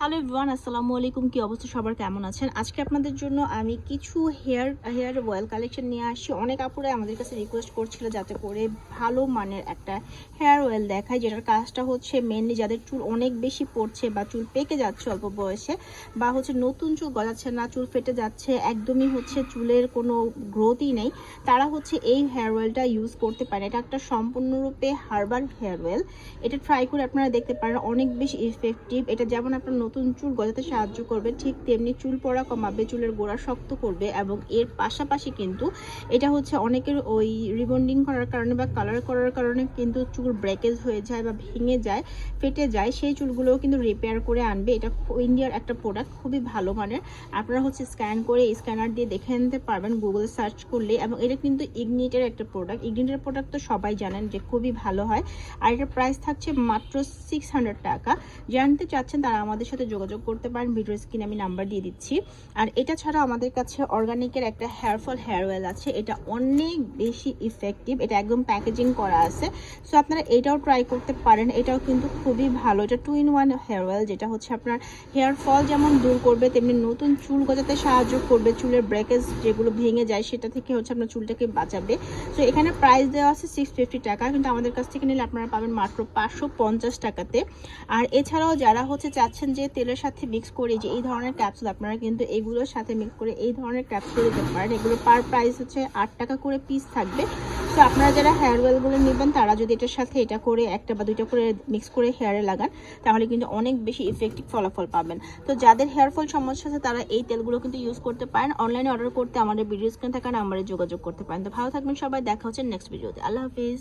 Hello everyone আসসালামু আলাইকুম। কি অবস্থা? সবার কেমন আছেন? আজকে আপনাদের জন্য আমি কিছু হেয়ার হেয়ার অয়েল কালেকশন নিয়ে আসছি। অনেক আপুরাই আমাদের কাছে রিকোয়েস্ট করছিল যাতে করে ভালো মানের একটা হেয়ার অয়েল দেখায়, যেটার কাজটা হচ্ছে মেনলি যাদের চুল অনেক বেশি পড়ছে বা চুল পেকে যাচ্ছে অল্প বয়সে, বা হচ্ছে নতুন চুল গজাচ্ছে না, চুল ফেটে যাচ্ছে, একদমই হচ্ছে চুলের কোনো গ্রোথই নেই, তারা হচ্ছে এই হেয়ার অয়েলটা ইউজ করতে পারে। এটা একটা সম্পূর্ণরূপে হার্বাল হেয়ার অয়েল এটা ট্রাই করে আপনারা দেখতে পারেন, অনেক বেশি ইফেক্টিভ এটা যেমন আপনার নতুন চুল গজাতে সাহায্য করবে, ঠিক তেমনি চুল পড়া কমাবে, চুলের গোড়া শক্ত করবে এবং এর পাশাপাশি কিন্তু এটা হচ্ছে অনেকের ওই রিবন্ডিং করার কারণে বা কালার করার কারণে কিন্তু চুল ব্রেকেজ হয়ে যায় বা ভেঙে যায়, ফেটে যায়, সেই চুলগুলোও কিন্তু রিপেয়ার করে আনবে। এটা ইন্ডিয়ার একটা প্রোডাক্ট খুবই ভালো মানের। আপনারা হচ্ছে স্ক্যান করে স্ক্যানার দিয়ে দেখে নিতে পারবেন গুগলে সার্চ করলে এবং এটা কিন্তু ইগনিটের একটা প্রোডাক্ট ইগনিটের প্রোডাক্ট তো সবাই জানেন যে খুবই ভালো হয়। আর এটার প্রাইস থাকছে মাত্র সিক্স টাকা। জানতে চাচ্ছেন তারা আমাদের সাথে যোগাযোগ করতে পারেন, ভিডিও স্ক্রিনে আমি নাম্বার দিয়ে দিচ্ছি। আর এটা ছাড়া আমাদের কাছে অর্গানিকের একটা হেয়ার ফল হেয়ার অয়েল আছে। এটা অনেক বেশি ইফেক্টিভ এটা একদম প্যাকেজিং করা আছে। সো আপনারা এটাও ট্রাই করতে পারেন। এটাও কিন্তু খুবই ভালো। এটা two in one hair oil যেটা হচ্ছে আপনার হেয়ার ফল যেমন দূর করবে, তেমনি নতুন চুল গজাতে সাহায্য করবে। চুলের ব্রেকেজ যেগুলো ভেঙে যায়, সেটা থেকে হচ্ছে আপনার চুলটাকে বাঁচাবে। তো এখানে প্রাইস দেওয়া আছে সিক্স ফিফটি টাকা। কিন্তু আমাদের কাছ থেকে নিলে আপনারা পাবেন মাত্র পাঁচশো পঞ্চাশ টাকাতে। আর এছাড়াও যারা হচ্ছে চাচ্ছেন যে তেলের সাথে মিক্স করে যে এই ধরনের ক্যাপসুল আপনারা কিন্তু এগুলোর সাথে মিক্স করে এই ধরনের ক্যাপসুল দিতে পারেন। এগুলো পার প্রাইস হচ্ছে আট টাকা করে পিস থাকবে। তো আপনারা যারা হেয়ার অয়েলগুলো নেবেন, তারা যদি এটার সাথে এটা করে একটা বা দুইটা করে মিক্স করে হেয়ারে লাগান, তাহলে কিন্তু অনেক বেশি ইফেক্টিভ ফলাফল পাবেন। তো যাদের হেয়ার ফল সমস্যা আছে, তারা এই তেলগুলো কিন্তু ইউজ করতে পারেন। অনলাইনে অর্ডার করতে আমাদের ভিডিও স্ক্রিন থাকা নাম্বারে যোগাযোগ করতে পারেন। তো ভালো থাকবেন সবাই, দেখা হচ্ছে নেক্সট ভিডিওতে আল্লাহ হাফিজ।